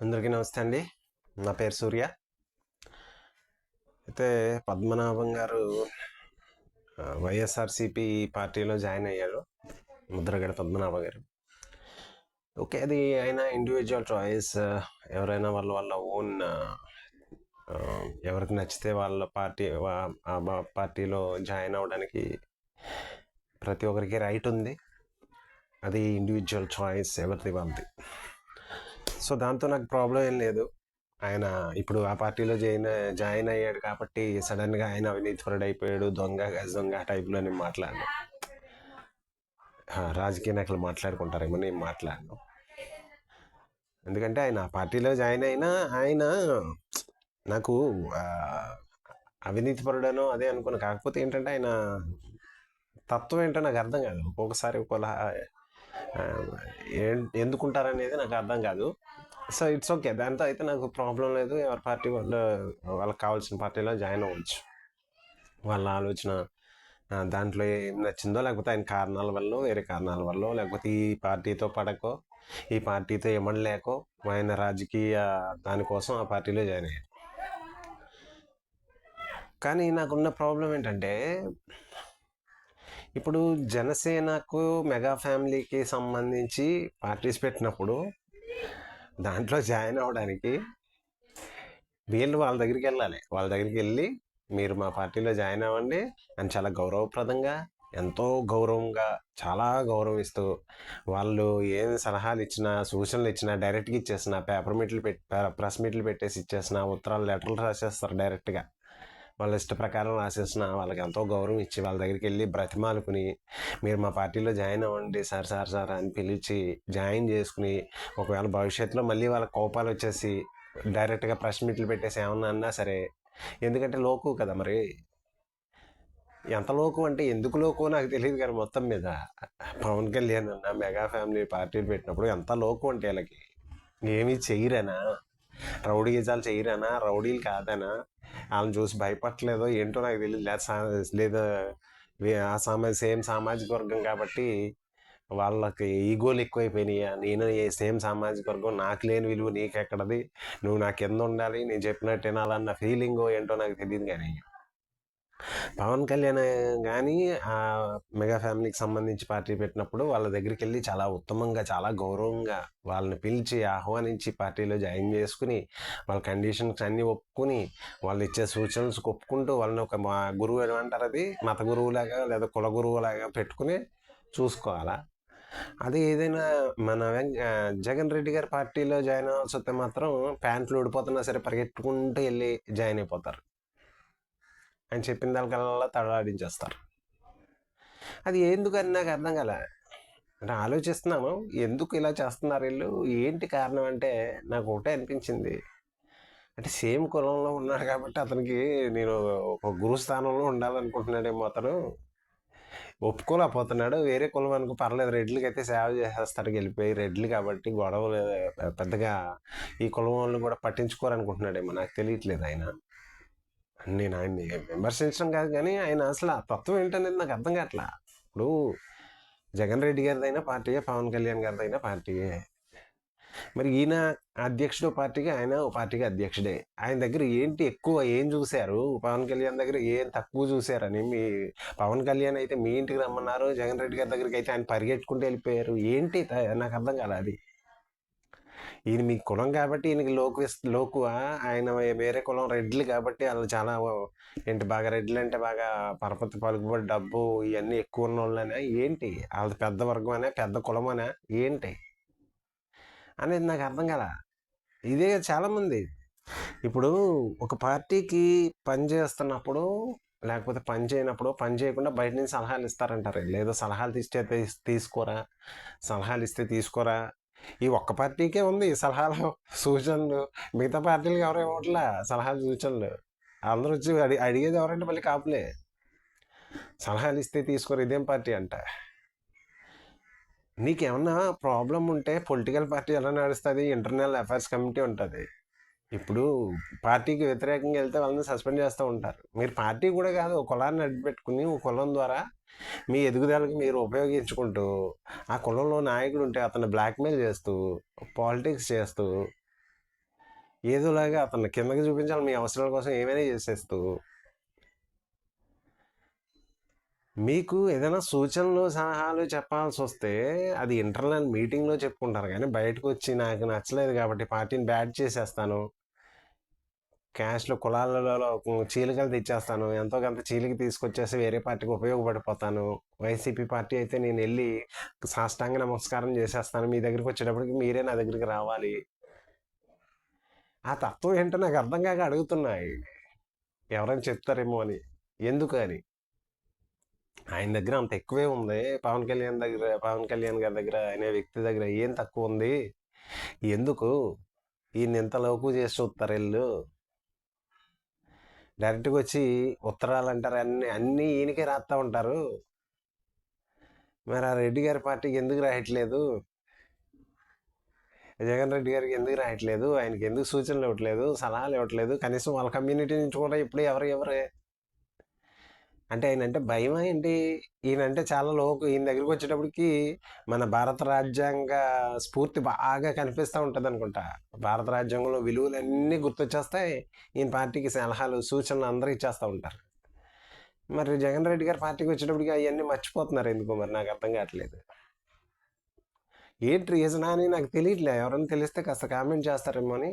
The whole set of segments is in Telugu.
అందరికీ నమస్తే అండి. నా పేరు సూర్య. అయితే పద్మనాభం గారు వైఎస్ఆర్సిపి పార్టీలో జాయిన్ అయ్యారు. ముద్రగడ పద్మనాభ గారు. ఓకే అది ఆయన ఇండివిజువల్ చాయిస్ ఎవరైనా వాళ్ళ వాళ్ళ ఓన్ ఎవరికి నచ్చితే వాళ్ళ పార్టీ ఆ పార్టీలో జాయిన్ అవ్వడానికి ప్రతి ఒక్కరికి రైట్ ఉంది. అది ఇండివిజువల్ చాయిస్ ఎవరిది వాళ్ళది. సో దాంతో నాకు ప్రాబ్లం ఏం లేదు. ఆయన ఇప్పుడు ఆ పార్టీలో జాయిన్ జాయిన్ అయ్యాడు కాబట్టి సడన్గా ఆయన అవినీతిపరుడు అయిపోయాడు దొంగ గజ దొంగ టైప్లో నేను మాట్లాడను. రాజకీయ నాయకులు మాట్లాడుకుంటారేమో నేను మాట్లాడను. ఎందుకంటే ఆయన ఆ పార్టీలో జాయిన్ అయినా ఆయన నాకు అవినీతి అవినీతిపరుడనో అదే అనుకున్నా కాకపోతే ఏంటంటే ఆయన తత్వం ఏంటో నాకు అర్థం కాదు. ఒక్కొక్కసారి ఒకలా ఎందుకుంటారనేది నాకు అర్థం కాదు. సో ఇట్స్ ఓకే దాంతో అయితే నాకు ప్రాబ్లం లేదు. ఎవరి పార్టీ వాళ్ళు వాళ్ళకి కావాల్సిన పార్టీలో జాయిన్ అవ్వచ్చు. వాళ్ళ ఆలోచన దాంట్లో ఏం నచ్చిందో లేకపోతే ఆయన కారణాల వల్ల వేరే కారణాల వల్ల లేకపోతే ఈ పార్టీతో పడకో ఈ పార్టీతో ఏమనలేకో ఆయన రాజకీయ దానికోసం ఆ పార్టీలో జాయిన్ అయ్యారు కానీ నాకున్న ప్రాబ్లం ఏంటంటే ఇప్పుడు జనసేనకు మెగా ఫ్యామిలీకి సంబంధించి పార్టీస్ పెట్టినప్పుడు దాంట్లో జాయిన్ అవ్వడానికి వీళ్ళు వాళ్ళ దగ్గరికి వెళ్ళాలి. వాళ్ళ దగ్గరికి వెళ్ళి మీరు మా పార్టీలో జాయిన్ అవ్వండి. అని చాలా గౌరవప్రదంగా ఎంతో గౌరవంగా చాలా గౌరవిస్తూ వాళ్ళు ఏం సలహాలు ఇచ్చినా సూచనలు ఇచ్చినా డైరెక్ట్గా ఇచ్చేసిన పేపర్ మీట్లు పెట్టి ప్రెస్ మీట్లు పెట్టేసి ఇచ్చేసిన ఉత్తరాలు లెటర్లు రాసేస్తారు డైరెక్ట్గా. వాళ్ళ ఇష్ట ప్రకారం రాసేసిన వాళ్ళకి ఎంతో గౌరవం ఇచ్చి వాళ్ళ దగ్గరికి వెళ్ళి బ్రతిమాలుకుని మీరు మా పార్టీలో జాయిన్ అవ్వండి సార్ సార్ సార్ అని పిలిచి జాయిన్ చేసుకుని ఒకవేళ భవిష్యత్తులో మళ్ళీ వాళ్ళ కోపాలు వచ్చేసి డైరెక్ట్గా ప్రెస్ మీట్లు పెట్టేసి ఏమన్నా అన్నా సరే ఎందుకంటే లోకు కదా మరి. ఎంత లోకు అంటే ఎందుకు లోకు నాకు తెలియదు కానీ మొత్తం మీద. పవన్ కళ్యాణ్ అన్న మెగా ఫ్యామిలీ పార్టీలు పెట్టినప్పుడు ఎంత లోకు అంటే వీళ్ళకి. ఏమీ చెయ్యరనా? రౌడీ గీజాలు చెయ్యరనా? రౌడీలు కాదనా? వాళ్ళని చూసి భయపడలేదో ఏంటో నాకు తెలియదు లేదా సా- లేదా ఆ సామా సేమ్ సామాజిక వర్గం కాబట్టి వాళ్ళకి ఈగోలు ఎక్కువైపోయినాయా. నేను ఏ సేమ్ సామాజిక వర్గం నాకు లేని విలువ నీకెక్కడది? నువ్వు నా కింద ఉండాలి? నేను చెప్పినట్టు వినాలన్న ఫీలింగ్ ఏంటో నాకు తెలియదు కానీ పవన్ కళ్యాణ్ కానీ ఆ మెగా ఫ్యామిలీకి సంబంధించి పార్టీ పెట్టినప్పుడు వాళ్ళ దగ్గరికి వెళ్ళి చాలా ఉత్తమంగా చాలా గౌరవంగా వాళ్ళని పిలిచి ఆహ్వానించి పార్టీలో జాయిన్ చేసుకుని వాళ్ళ కండిషన్స్ అన్నీ ఒప్పుకుని వాళ్ళు ఇచ్చే సూచనలు ఒప్పుకుంటూ వాళ్ళని ఒక మా గురువు ఏమంటారు అది మత గురువులాగా లేదా కుల గురువులాగా పెట్టుకుని చూసుకోవాలా? అది ఏదైనా మన వెంక- జగన్ రెడ్డి గారి పార్టీలో జాయిన్ అవ్వాల్సి వస్తే మాత్రం ప్యాంట్లు ఊడిపోతున్నా సరే పరిగెట్టుకుంటూ వెళ్ళి జాయిన్ అయిపోతారు. ఆయన చెప్పిన దానికల్లా తడాడించేస్తారు అది ఎందుకని నాకు అర్థం కదా అంటే ఆలోచిస్తున్నాము ఎందుకు ఇలా చేస్తున్నారు వీళ్ళు? ఏంటి కారణం అంటే నాకు ఒకటే అనిపించింది. అంటే సేమ్ కులంలో ఉన్నాడు కాబట్టి అతనికి నేను ఒక గురు స్థానంలో ఉండాలనుకుంటున్నాడేమో అతను. ఒప్పుకోలేకపోతున్నాడు. వేరే కులం అనుకో పర్లేదు రెడ్లకి అయితే సేవ చేసేస్తాడు వెళ్ళిపోయి రెడ్లు కాబట్టి గొడవలు పెద్దగా ఈ కులం వాళ్ళని కూడా పట్టించుకోరనుకుంటున్నాడేమో నాకు తెలియట్లేదు ఆయన. నేను ఆయన్ని విమర్శించడం కాదు కానీ ఆయన అసలు ఆ తత్వం ఏంటనేది నాకు అర్థం కావట్లా. ఇప్పుడు జగన్ రెడ్డి గారిదైనా పార్టీయే పవన్ కళ్యాణ్ గారిదైనా పార్టీయే. మరి ఈయన అధ్యక్షుడు పార్టీకి ఆయన ఓ పార్టీకి అధ్యక్షుడే. ఆయన దగ్గర ఏంటి ఎక్కువ ఏం చూశారు? పవన్ కళ్యాణ్ దగ్గర ఏం తక్కువ చూశారని మీ పవన్ కళ్యాణ్ అయితే మీ ఇంటికి రమ్మన్నారు జగన్ రెడ్డి గారి దగ్గరికి అయితే ఆయన పరిగెట్టుకుంటూ వెళ్ళిపోయారు. ఏంటి త- నాకు అర్థం కాదు అది? ఈయన మీ కులం కాబట్టి ఈయనకి లోకు లోకు లోకువ ఆయన వేరే కులం రెడ్లు కాబట్టి వాళ్ళు చాలా ఏంటి బాగా రెడ్లు అంటే బాగా పరపతి పలుకుబడి డబ్బు ఇవన్నీ ఎక్కువ ఉన్న వాళ్ళనే ఏంటి? వాళ్ళది పెద్ద వర్గం అనే పెద్ద కులం అనే ఏంటి? అనేది నాకు అర్థం కదా ఇదే చాలామంది. ఇప్పుడు ఒక పార్టీకి పని చేస్తున్నప్పుడు లేకపోతే పని చేయనప్పుడు పని చేయకుండా బయట నుంచి సలహాలు ఇస్తారంటారు. లేదో సలహాలు తీస్తే తీసుకోరా? సలహాలు ఇస్తే తీసుకోరా? ఈ ఒక్క పార్టీకే ఉంది సలహాలు సూచనలు. మిగతా పార్టీలకు ఎవరు ఇవ్వట్లా? సలహాలు సూచనలు. అందరూ వచ్చి అడి అడిగేది ఎవరంటే మళ్ళీ కాపులే? సలహాలు ఇస్తే తీసుకోరు ఇదేం పార్టీ అంట. నీకేమన్నా ప్రాబ్లం ఉంటే పొలిటికల్ పార్టీ ఎలా నడుస్తుంది? ఇంటర్నల్ అఫైర్స్ కమిటీ ఉంటుంది. ఇప్పుడు పార్టీకి వ్యతిరేకంగా వెళ్తే వాళ్ళని సస్పెండ్ చేస్తూ ఉంటారు. మీరు పార్టీ కూడా కాదు ఒక కులాన్ని అడ్డుపెట్టుకుని ఒక కులం ద్వారా మీ ఎదుగుదలకు మీరు ఉపయోగించుకుంటూ ఆ కులంలో నాయకుడు ఉంటే అతను బ్లాక్మెయిల్ చేస్తూ పాలిటిక్స్ చేస్తూ ఏదోలాగా అతను కిందకి చూపించాలి మీ అవసరాల కోసం ఏమైనా చేసేస్తూ. మీకు ఏదైనా సూచనలు సలహాలు చెప్పాల్సి వస్తే అది ఇంటర్నల్ మీటింగ్లో చెప్పుకుంటారు. కానీ బయటకు వచ్చి నాకు నచ్చలేదు కాబట్టి పార్టీని బ్యాడ్ చేసేస్తాను. క్యాష్లో కులాలలో చీలికలు తెచ్చేస్తాను. ఎంతో కొంత చీలిక తీసుకొచ్చేసి వేరే పార్టీకి ఉపయోగపడిపోతాను వైసీపీ పార్టీ అయితే నేను వెళ్ళి సాష్టాంగ నమస్కారం చేసేస్తాను. మీ దగ్గరికి వచ్చేటప్పటికి మీరే నా దగ్గరికి రావాలి. ఆ తత్వం ఏంటో నాకు అర్థం కాక అడుగుతున్నాయి. ఎవరైనా చెప్తారేమో అని. ఎందుకు అని? ఆయన దగ్గర అంత ఎక్కువే ఉంది. పవన్ కళ్యాణ్ దగ్గర పవన్ కళ్యాణ్ గారి దగ్గర అనే వ్యక్తి దగ్గర ఏం తక్కువ ఉంది? ఎందుకు? ఈయన ఇంతలోకు చేసి చూస్తారు వీళ్ళు? డైరెక్ట్గా వచ్చి ఉత్తరాలు అంటారు అన్ని అన్నీ ఈయనకే రాస్తా ఉంటారు. మరి ఆ రెడ్డి గారి పార్టీకి ఎందుకు రాయట్లేదు? జగన్ రెడ్డి గారికి ఎందుకు రాయట్లేదు? ఆయనకి ఎందుకు సూచనలు ఇవ్వట్లేదు? సలహాలు ఇవ్వట్లేదు? కనీసం వాళ్ళ కమ్యూనిటీ నుంచి కూడా ఇప్పుడు ఎవరు ఎవరే అంటే ఆయన అంటే భయం ఏంటి? ఈయన అంటే చాలా లోకు ఈయన దగ్గరికి వచ్చేటప్పటికి మన భారత రాజ్యాంగ స్ఫూర్తి బాగా కనిపిస్తూ ఉంటుంది అనుకుంటా భారత రాజ్యాంగంలో విలువలు అన్నీ గుర్తొచ్చేస్తాయి. ఈయన పార్టీకి సలహాలు సూచనలు అందరూ ఇచ్చేస్తూ ఉంటారు. మరి జగన్ రెడ్డి గారి పార్టీకి వచ్చేటప్పటికి అవన్నీ మర్చిపోతున్నారు ఎందుకో మరి నాకు అర్థం కావట్లేదు. ఏంటి రీజనా అని నాకు తెలియట్లే. ఎవరైనా తెలిస్తే కాస్త కామెంట్ చేస్తారేమో అని.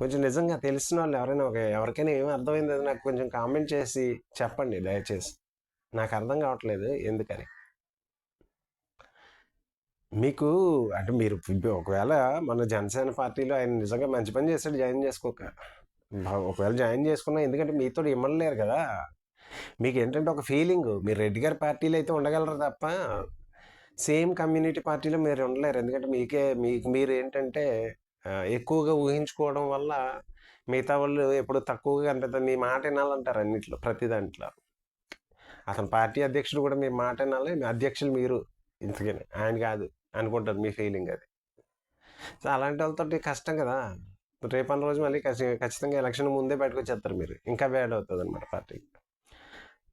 కొంచెం నిజంగా తెలిసిన వాళ్ళు ఎవరైనా ఒక ఎవరికైనా ఏమి అర్థమైంది అది నాకు కొంచెం కామెంట్ చేసి చెప్పండి దయచేసి. నాకు అర్థం కావట్లేదు ఎందుకని. మీకు అంటే మీరు ఒకవేళ మన జనసేన పార్టీలో ఆయన నిజంగా మంచి పని చేస్తాడు జాయిన్ చేసుకోక. ఒకవేళ జాయిన్ చేసుకున్నా ఎందుకంటే మీతో ఇమ్మలేరు కదా. మీకు ఏంటంటే ఒక ఫీలింగ్ మీరు రెడ్డి గారి పార్టీలో అయితే ఉండగలరు తప్ప సేమ్ కమ్యూనిటీ పార్టీలో మీరు ఉండలేరు. ఎందుకంటే మీకే మీకు మీరు ఏంటంటే ఎక్కువగా ఊహించుకోవడం వల్ల మిగతా వాళ్ళు ఎప్పుడు తక్కువగా కనిపిస్తారు మీ మాట వినాలంటారు అన్నిట్లో ప్రతి దాంట్లో. అతను పార్టీ అధ్యక్షుడు కూడా మీ మాట వినాలి మీ అధ్యక్షులు మీరు. ఇంతకని ఆయన కాదు అనుకుంటారు మీ ఫీలింగ్ అది. సో అలాంటి వాళ్ళతో కష్టం కదా. రేపన్న రోజు మళ్ళీ ఖచ్చితంగా ఎలక్షన్ ముందే బయటకు వచ్చేస్తారు మీరు. ఇంకా బ్యాడ్ అవుతుంది అనమాట పార్టీకి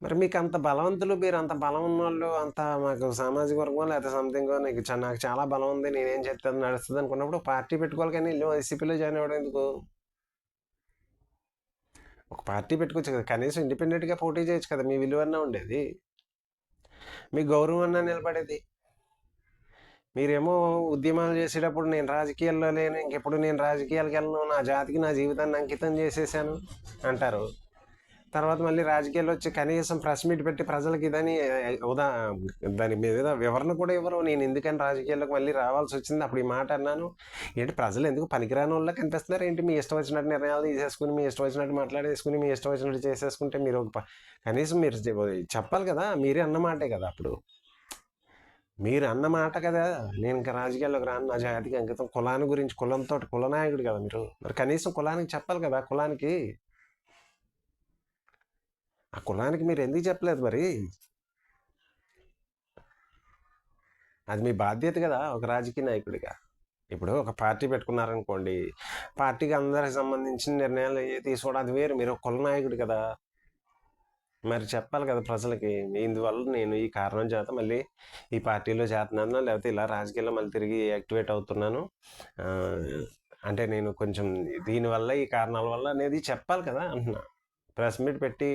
మరి మీకు అంత బలవంతులు మీరు అంత బలం ఉన్న వాళ్ళు అంత మాకు సామాజిక వర్గం లేకపోతే సంథింగ్ నీకు నాకు చాలా బలం ఉంది నేనేం చెప్తాను నడుస్తుంది అనుకున్నప్పుడు పార్టీ పెట్టుకోవాలి కానీ వెళ్ళి వైసీపీలో జాయిన్ అవ్వడం ఎందుకు? ఒక పార్టీ పెట్టుకోవచ్చు కదా కనీసం ఇండిపెండెంట్గా పోటీ చేయొచ్చు కదా మీ విలువన్నా ఉండేది. మీ గౌరవం అన్నా నిలబడేది. మీరేమో ఉద్యమాలు చేసేటప్పుడు నేను రాజకీయాల్లో లేను ఇంకెప్పుడు నేను రాజకీయాలకు వెళ్ళను నా జాతికి నా జీవితాన్ని అంకితం చేసేసాను అంటారు. తర్వాత మళ్ళీ రాజకీయాల్లో వచ్చి కనీసం ప్రెస్ మీట్ పెట్టి ప్రజలకి ఇదని ఉదా దాని మీద వివరణ కూడా ఇవ్వరు. నేను ఎందుకని రాజకీయాల్లోకి మళ్ళీ రావాల్సి వచ్చింది? అప్పుడు ఈ మాట అన్నాను. ఏంటి ప్రజలు ఎందుకు పనికిరాని వాళ్ళ కనిపిస్తున్నారు? ఏంటి మీ ఇష్టం వచ్చినట్టు నిర్ణయాలు తీసేసుకుని మీ ఇష్టం వచ్చినట్టు మాట్లాడేసుకుని మీ ఇష్టం వచ్చినట్టు చేసేసుకుంటే మీరు ఒక కనీసం మీరు చెప్పాలి కదా మీరే అన్నమాటే కదా అప్పుడు. మీరు అన్నమాట కదా. నేను ఇంకా రాజకీయాల్లోకి రాను. నా జాతికి అంకితం. కులాన్ని గురించి కులంతో కులనాయకుడు కదా మీరు. మరి కనీసం కులానికి చెప్పాలి కదా కులానికి. ఆ కులానికి మీరు ఎందుకు చెప్పలేదు మరి? అది మీ బాధ్యత కదా ఒక రాజకీయ నాయకుడిగా. ఇప్పుడు ఒక పార్టీ పెట్టుకున్నారనుకోండి పార్టీకి అందరికి సంబంధించిన నిర్ణయాలు ఏ తీసుకోవడం అది వేరు. మీరు ఒక కుల నాయకుడు కదా. మరి చెప్పాలి కదా ప్రజలకి ఇందువల్ల నేను ఈ కారణం చేత మళ్ళీ ఈ పార్టీలో చేస్తున్నాను? లేకపోతే ఇలా రాజకీయాల్లో మళ్ళీ తిరిగి యాక్టివేట్ అవుతున్నాను? అంటే నేను కొంచెం దీనివల్ల ఈ కారణాల వల్ల అనేది చెప్పాలి కదా అంటున్నా ప్రెస్ మీట్ పెట్టి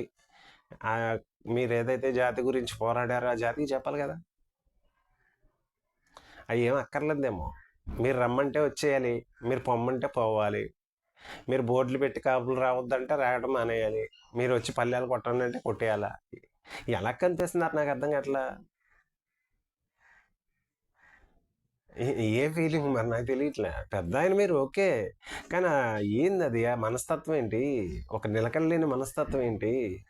మీరు ఏదైతే జాతి గురించి పోరాడారో ఆ జాతికి చెప్పాలి కదా. అవి ఏం అక్కర్లేదేమో. మీరు రమ్మంటే వచ్చేయాలి మీరు పొమ్మంటే పోవాలి. మీరు బోర్డులు పెట్టి కాపులు రావద్దంటే రావడం మానేయాలి. మీరు వచ్చి పల్లెలు కొట్టండి అంటే కొట్టేయాలా? ఎలా కనిపిస్తున్నారు నాకు అర్థం కావట్లా? ఏ- ఫీలింగ్ మరి నాకు తెలియట్లే. పెద్ద ఆయన మీరు ఓకే. కానీ ఏంది అది? ఆ మనస్తత్వం ఏంటి? ఒక నిలకడలేని మనస్తత్వం ఏంటి?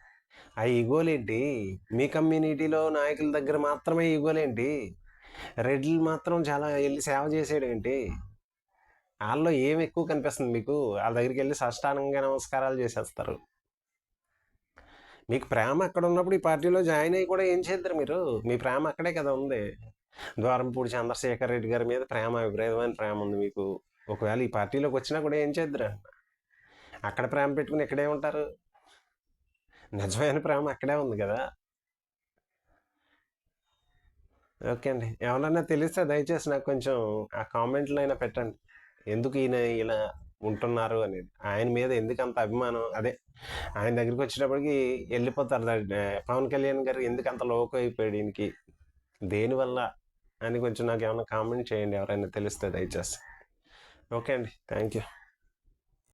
ఆ ఈగోలేంటి? మీ కమ్యూనిటీలో నాయకుల దగ్గర మాత్రమే ఈగోలేంటి? రెడ్లు మాత్రం చాలా వెళ్ళి సేవ చేసేడేంటి ఏంటి? వాళ్ళలో ఏం ఎక్కువ కనిపిస్తుంది మీకు? వాళ్ళ దగ్గరికి వెళ్ళి సష్టానంగా నమస్కారాలు చేసేస్తారు. మీకు ప్రేమ అక్కడ ఉన్నప్పుడు ఈ పార్టీలో జాయిన్ అయ్యి కూడా ఏం చేద్దరు మీరు? మీ ప్రేమ అక్కడే కదా ఉంది. ద్వారంపూడి చంద్రశేఖర్ రెడ్డి గారి మీద ప్రేమ విపరీతమైన ప్రేమ ఉంది మీకు. ఒకవేళ ఈ పార్టీలోకి వచ్చినా కూడా ఏం చేద్దరు? అక్కడ ప్రేమ పెట్టుకుని ఇక్కడే ఉంటారు. నిజమైన ప్రేమ అక్కడే ఉంది కదా. ఓకే అండి. ఎవరన్నా తెలిస్తే దయచేసి నాకు కొంచెం ఆ కామెంట్లు అయినా పెట్టండి. ఎందుకు ఈయన ఇలా ఉంటున్నారు అనేది. ఆయన మీద ఎందుకు అంత అభిమానం? అదే ఆయన దగ్గరికి వచ్చేటప్పటికి వెళ్ళిపోతారు. పవన్ కళ్యాణ్ గారు ఎందుకు అంత లోకు అయిపోయాడు ఈయనకి? దేనివల్ల? అని కొంచెం నాకు ఏమైనా కామెంట్ చేయండి ఎవరైనా తెలిస్తే దయచేసి. ఓకే అండి. Thank you